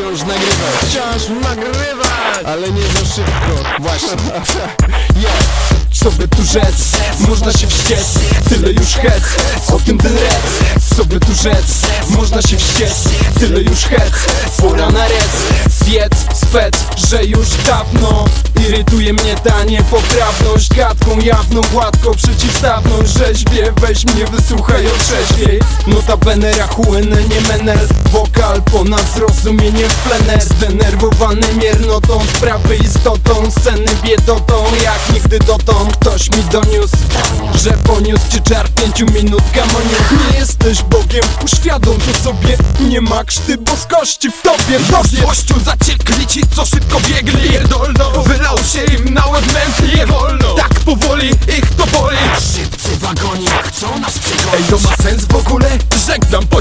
wciąż nagrywać. Wciąż nagrywać. Ale nie za szybko Właśnie. Yeah. Co by tu rzec? Można się wściec. Tyle już hec. O tym ten rec Co by tu rzec? Można się wściec. Tyle już hec. Pora na rec. Wiedz, spec, że już dawno Irytuje mnie ta niepoprawność Gadką jawną, gładko przeciwstawną. Rzeźbie, weź mnie, wysłuchaj otrzeźwiej Notabene rachueny, nie menel Wokal ponad zrozumieniem w plener. Zdenerwowany miernotą Sprawy istotą, sceny biedotą. Jak nigdy dotąd ktoś mi doniósł Że poniósł ci czar pięciu minut gamoniu. Nie jesteś Bogiem, uświadom to sobie. Nie ma krzty boskości w tobie. Już złością zaciekli ci, co szybko biegli chcą nas przegonić Ej, to ma sens w ogóle? Żegnam pośpiech,